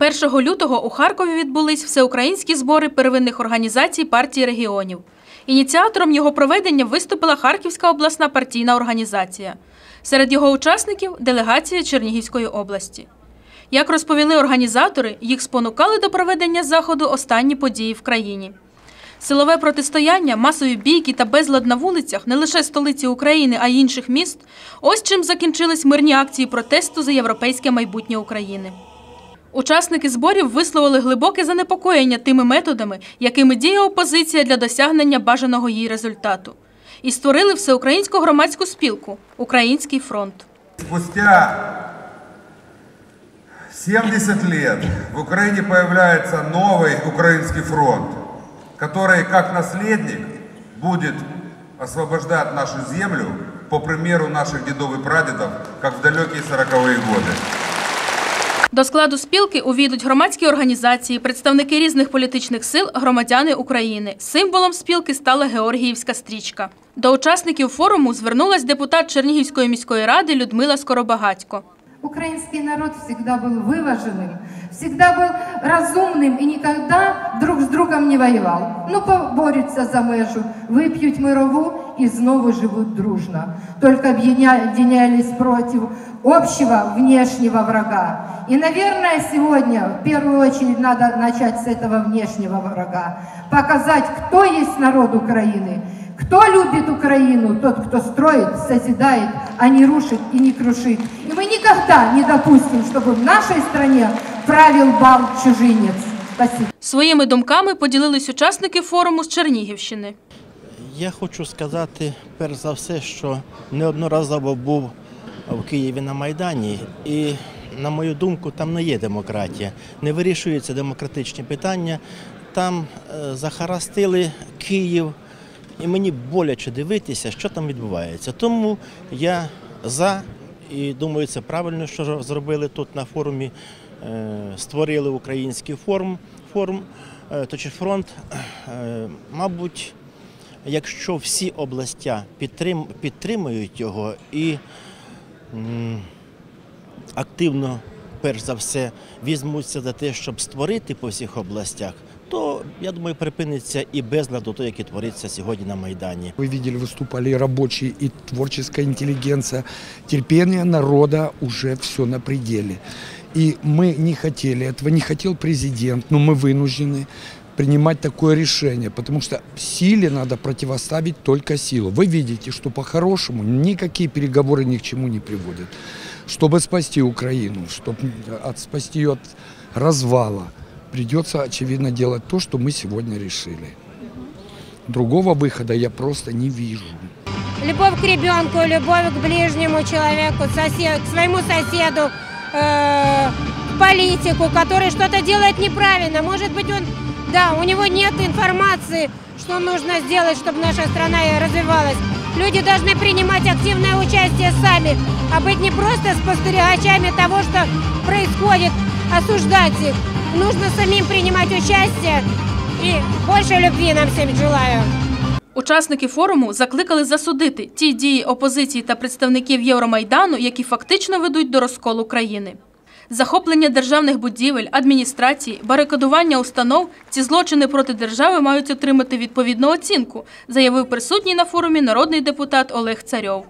1 лютого у Харкові відбулись всеукраїнські збори первинних організацій партії регіонів. Ініціатором його проведення виступила Харківська обласна партійна організація. Серед його учасників делегація Чернігівської області. Як розповіли організатори, їх спонукали до проведення заходу останні події в країні. Силове протистояння, масові бійки та безлад на вулицях не лише столиці України, а й інших міст. Ось чим закінчились мирні акції протесту за європейське майбутнє України. Учасники зборів висловили глибоке занепокоєння тими методами, якими діє опозиція для досягнення бажаного їй результату, і створили всеукраїнську громадську спілку Український фронт. Спустя 70 лет в Украине появляется новый украинский фронт, который как наследник будет освобождать нашу землю по примеру наших дедов и прадедов, как в далекие 40-е годы. До складу спілки увійдуть громадські організації, представники різних політичних сил, громадяни України. Символом спілки стала Георгіївська стрічка. До учасників форуму звернулась депутат Чернігівської міської ради Людмила Скоробагатько. Украинский народ всегда был вываженным, всегда был разумным и никогда друг с другом не воевал. Ну, поборются за межу, выпьют мирову и снова живут дружно. Только объединялись против общего внешнего врага. И, наверное, сегодня в первую очередь надо начать с этого внешнего врага. Показать, кто есть народ Украины, кто любит Украину, тот, кто строит, созидает, а не рушит и не крушит. И мы никогда не допустим, чтобы в нашей стране правил бал чужинец. Спасибо. Своїми думками поділились учасники форуму з Чернігівщини. Я хочу сказати, перш за все, що неодноразово був в Києві на Майдані, і, на мою думку, там не є демократія, не вирішуються демократичні питання. Там е, захарастили Київ, і мені боляче дивитися, що там відбувається. Тому я за і думаю, це правильно, що зробили тут на форумі. Е, Створили український форум, форум е, фронт. Е, Мабуть, якщо всі областя підтрим, підтримують його і м, активно, перш за все, візьмуться за те, щоб створити по всіх областях, то я думаю, припиниться і безладу, то, який твориться сьогодні на Майдані. Вы видели, выступали и рабочие, и творческая интеллигенция. Терпение народа уже все на пределе. И мы не хотели этого, не хотел президент, но мы вынуждены принимать такое решение, потому что силе надо противоставить только силу. Вы видите, что по-хорошему никакие переговоры ни к чему не приводят. Чтобы спасти Украину, чтобы от, спасти ее от развала, придется, очевидно, делать то, что мы сегодня решили. Другого выхода я просто не вижу. любовь к ребенку, любовь к ближнему человеку, сосед, к своему соседу, э, к политику, который что-то делает неправильно. Может быть, он, да, у него нет информации, что нужно сделать, чтобы наша страна развивалась. Люди должны принимать активное участие сами, а быть не просто спостерегачами того, что происходит, осуждать их. Нужно самим принимать участие. И больше любви нам всем желаю. Учасники форуму закликали засудити ті дії опозиції та представників Євромайдану, які фактично ведуть до розколу країни. Захоплення державних будівель, адміністрації, барикадування установ ці злочини проти держави мають отримати відповідну оцінку, заявив присутній на форумі народний депутат Олег Царьов.